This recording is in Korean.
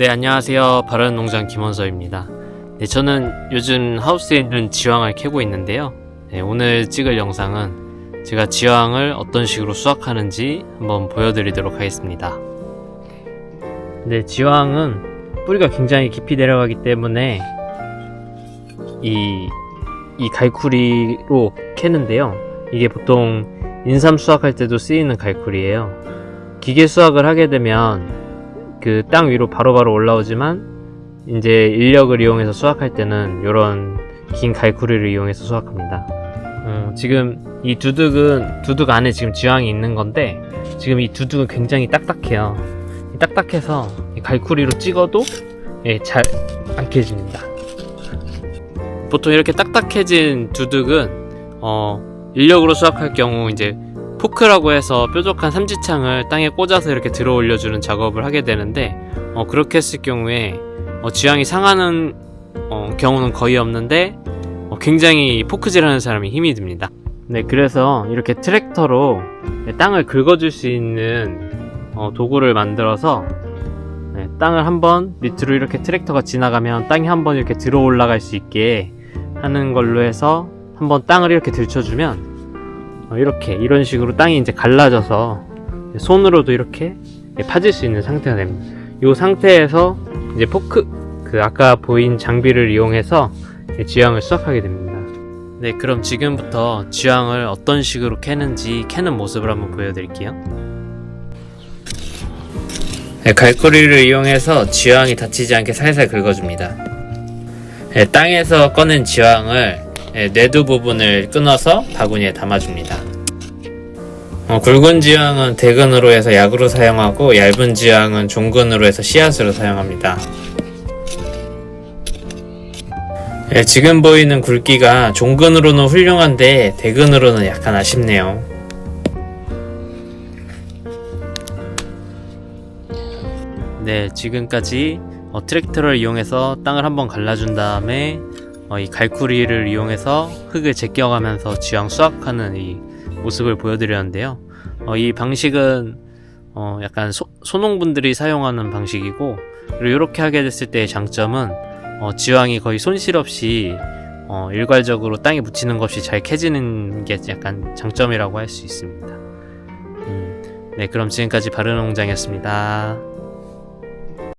네, 안녕하세요. 바른 농장 김원서입니다. 네, 저는 요즘 하우스에 있는 지황을 캐고 있는데요. 네, 오늘 찍을 영상은 제가 지황을 어떤 식으로 수확하는지 한번 보여드리도록 하겠습니다. 네, 지황은 뿌리가 굉장히 깊이 내려가기 때문에 이, 이 갈쿠리로 캐는데요. 이게 보통 인삼 수확할 때도 쓰이는 갈쿠리예요. 기계 수확을 하게 되면 그 땅 위로 바로 바로 올라오지만 이제 인력을 이용해서 수확할 때는 이런 긴 갈쿠리를 이용해서 수확합니다. 어, 지금 이 두둑은 두둑 안에 지금 지황이 있는 건데 지금 이 두둑은 굉장히 딱딱해요. 이 딱딱해서 이 갈쿠리로 찍어도 예, 잘안 캐집니다. 보통 이렇게 딱딱해진 두둑은 어, 인력으로 수확할 경우 이제 포크라고 해서 뾰족한 삼지창을 땅에 꽂아서 이렇게 들어 올려주는 작업을 하게 되는데 어, 그렇게 했을 경우에 어, 지향이 상하는 어, 경우는 거의 없는데 어, 굉장히 포크질하는 사람이 힘이 듭니다. 네, 그래서 이렇게 트랙터로 네, 땅을 긁어줄 수 있는 어, 도구를 만들어서 네, 땅을 한번 밑으로 이렇게 트랙터가 지나가면 땅이 한번 이렇게 들어 올라갈 수 있게 하는 걸로 해서 한번 땅을 이렇게 들쳐주면 어, 이렇게 이런 식으로 땅이 이제 갈라져서 손으로도 이렇게 파질 수 있는 상태가 됩니다. 이 상태에서 이제 포크 그 아까 보인 장비를 이용해서 지향을 수확하게 됩니다. 네, 그럼 지금부터 지향을 어떤 식으로 캐는지 캐는 모습을 한번 보여드릴게요. 네, 갈고리를 이용해서 지향이 다치지 않게 살살 긁어줍니다. 네, 땅에서 꺼낸 지향을 네, 내두 부분을 끊어서 바구니에 담아줍니다. 어, 굵은 지향은 대근으로 해서 약으로 사용하고 얇은 지향은 종근으로 해서 씨앗으로 사용합니다. 네, 지금 보이는 굵기가 종근으로는 훌륭한데 대근으로는 약간 아쉽네요. 네, 지금까지 어, 트랙터를 이용해서 땅을 한번 갈라준 다음에 어, 이 갈쿠리를 이용해서 흙을 제껴가면서 지향 수확하는 이 모습을 보여드렸는데요. 어, 이 방식은 어, 약간 소, 소농분들이 사용하는 방식이고 그리고 이렇게 하게 됐을 때의 장점은 어, 지황이 거의 손실 없이 어, 일괄적으로 땅에 묻히는 것이 잘 캐지는 게 약간 장점이라고 할 수 있습니다. 음, 네, 그럼 지금까지 바른농장이었습니다.